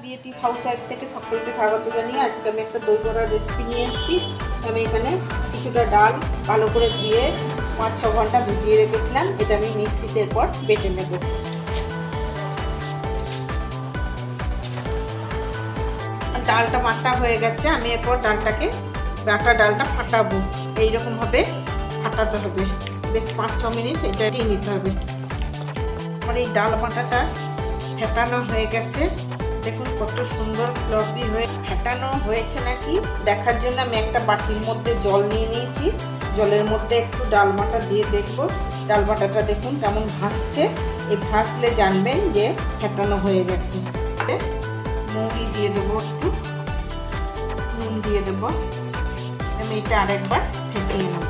Creative house wife থেকে সকলকে স্বাগত জানিয়ে আজকে আমি একটা দই বড়ার রেসিপি নিয়ে এসেছি। আমি এখানে কিছুটা ডাল ভালো করে ধুয়ে পাঁচ, ছ ঘণ্টা ভিজিয়ে রেখেছিলাম। এটা আমি মিক্সিতে এরপর বেটে নেব। ডালটা বাটা হয়ে গেছে। আমি এরপর ডালটাকে, বাটা ডালটা ফাটাবো। এইরকমভাবে ফাটাতে হবে। বেশ পাঁচ, ছ মিনিট এটাকেই নিতে হবে। আমার এই ডাল বাটাটা ফেটানো হয়ে গেছে। দেখুন, কত সুন্দর ফ্লপি হয়ে ফেটানো হয়েছে নাকি? দেখার জন্য আমি একটা বাটির মধ্যে জল নিয়ে নিয়েছি। জলের মধ্যে একটু ডাল বাটা দিয়ে দেখব। ডাল বাটাটা দেখুন কেমন ভাসছে। এই ভাসলে জানবেন যে ফেটানো হয়ে গেছে। মৌরি দিয়ে দেবো একটু। নুন দিয়ে দেবো। আমি এটা আরেকবার ফেটিয়ে নেব।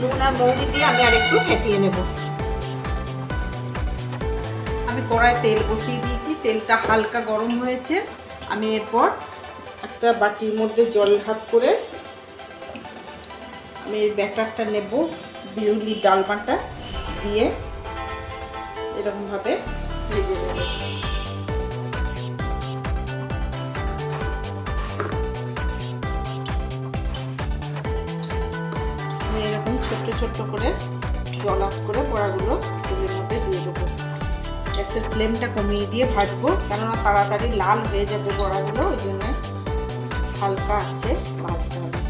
নুন আর মৌরি দিয়ে আমি আরেকটু ফেটিয়ে নেব। আমি কড়াই তেল বসিয়ে দিয়েছি। তেলটা হালকা গরম হয়েছে। আমি এরপর একটা বাটির মধ্যে জল হাত করে আমি এই ব্যাটারটা নেব বিউলি ডাল বাটা দিয়ে এরকমভাবে ভেজে এরকম ছোট্ট ছোট্ট করে জল হাত করে বড়াগুলো গ্যাসের ফ্লেমটা কমিয়ে দিয়ে ভাজবো, কেননা তাড়াতাড়ি লাল হয়ে যাবে বড়াগুলো, ওই জন্য হালকা আছে ভাজতে হবে।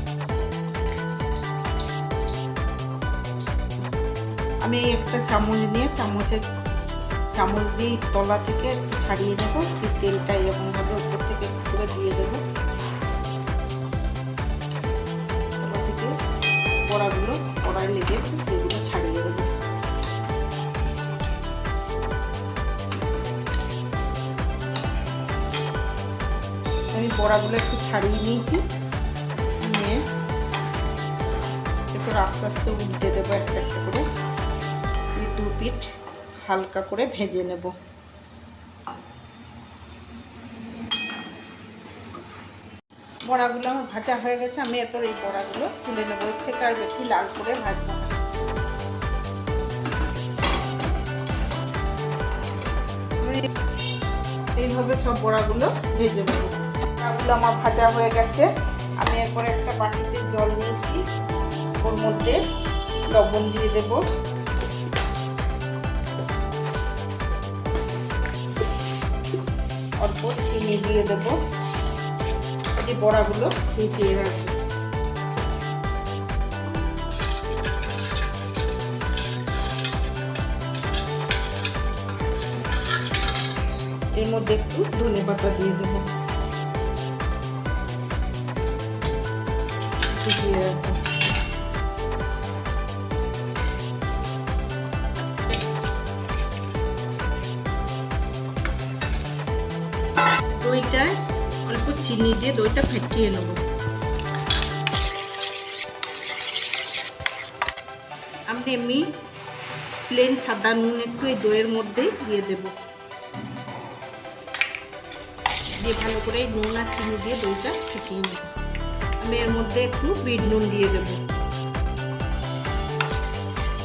আমি একটা চামচ নিয়ে চামচের, চামচ দিয়ে তলা থেকে একটু ছাড়িয়ে নেব তেলটা এরকমভাবে উপর থেকে করে দিয়ে দেবো। তলা থেকে বড়াগুলো কড়াই লেগেছে বড়াগুলো একটু ছাড়িয়ে নিয়েছি। নিয়ে একটু আস্তে আস্তে উল্টে দেবো একটা একটা করে। দু পিঠ হালকা করে ভেজে নেব। বড়াগুলো আমার ভাজা হয়ে গেছে, আমি এরপর এই বড়াগুলো তুলে নেব। এর থেকে আর বেশি লাল করে ভাজবো এইভাবে সব বড়াগুলো ভেজে নেব। বড়াগুলো আমার ভাজা হয়ে গেছে। আমি এরপরে একটা বাটিতে জল নিয়েছি। ওর মধ্যে লবণ দিয়ে দেব। অল্প চিনি দিয়ে দেব। এই বড়াগুলো ভিজিয়ে রাখব এর মধ্যে একটু ধনে পাতা দিয়ে দেবো। দইটায় অল্প চিনি দিয়ে দইটা ফেটিয়ে নেব। আমি এমনি প্লেন সাদা নুন একটু এই দইয়ের মধ্যেই দিয়ে দেবো। দিয়ে ভালো করে নুন আর চিনি দিয়ে দইটা ফুটিয়ে নেব। আমি এর মধ্যে একটু বিট নুন দিয়ে দেব।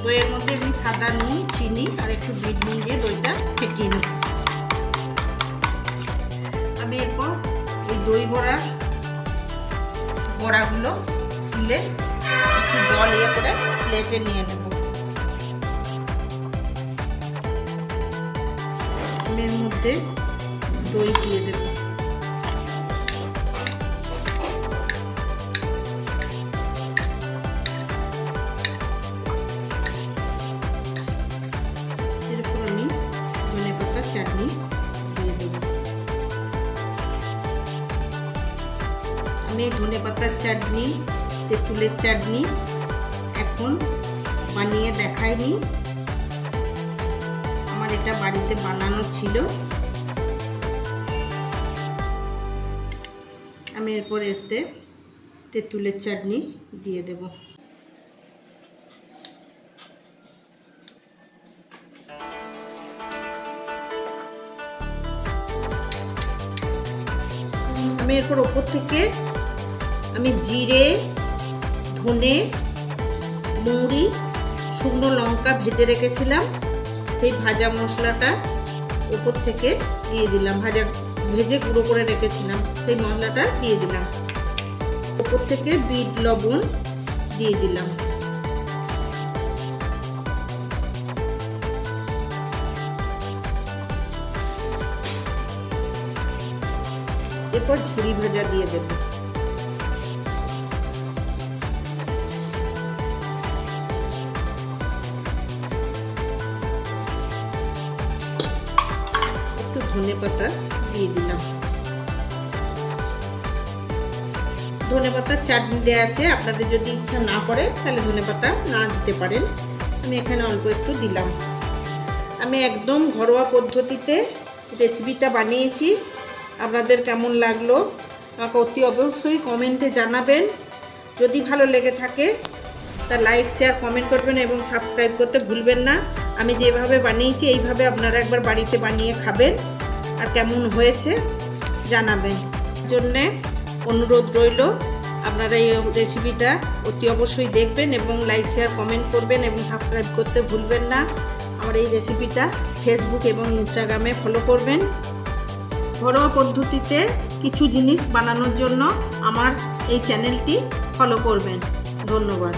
দইয়ের মধ্যে আমি সাদা নুন, চিনি আর একটু বিট নুন দিয়ে দইটা ফেটিয়ে নেব। আমি এরপর ওই দই বড়া বড়াগুলো তুলে একটু জল ইয়ে করে প্লেটে নিয়ে নেব। এর মধ্যে দই দিয়ে দেব। ধনে পাতার চাটনি, তেঁতুলের চাটনি এখন বানিয়ে দেখাইনি। আমার এটা বাড়িতে বানানো ছিল। আমি এরপর এতে তেঁতুলের চাটনি দিয়ে দেব। আমি এরপর ওপর থেকে আমি জিরে, ধনে, মৌরি, শুকনো লঙ্কা ভেজে রেখেছিলাম। সেই ভাজা মশলাটা উপর থেকে দিয়ে দিলাম। ভাজা, ভেজে গুঁড়ো করে রেখেছিলাম। সেই মশলাটা দিয়ে দিলাম। উপর থেকে বিট, লবণ দিয়ে দিলাম। এরপর ঝুরি ভাজা দিয়ে দেব। ধনে পাতা দিয়ে দিলাম। ধনে পাতার চাটনি দেওয়া আছে, আপনাদের যদি ইচ্ছা না করে, তাহলে ধনে পাতা না দিতে পারেন। আমি এখানে অল্প একটু দিলাম। আমি একদম ঘরোয়া পদ্ধতিতে রেসিপিটা বানিয়েছি। আপনাদের কেমন লাগল, আমাকে অতি অবশ্যই কমেন্টে জানাবেন। যদি ভালো লেগে থাকে, তা লাইক শেয়ার কমেন্ট করবেন এবং সাবস্ক্রাইব করতে ভুলবেন না। আমি যেভাবে বানিয়েছি, এইভাবে আপনারা একবার বাড়িতে বানিয়ে খাবেন। আর কেমন হয়েছে জানাবেন জন্যে অনুরোধ রইল, আপনারা এই রেসিপিটা অতি অবশ্যই দেখবেন এবং লাইক শেয়ার কমেন্ট করবেন এবং সাবস্ক্রাইব করতে ভুলবেন না। আমার এই রেসিপিটা ফেসবুক এবং ইনস্টাগ্রামে ফলো করবেন। ঘরোয়া পদ্ধতিতে কিছু জিনিস বানানোর জন্য আমার এই চ্যানেলটি ফলো করবেন। ধন্যবাদ।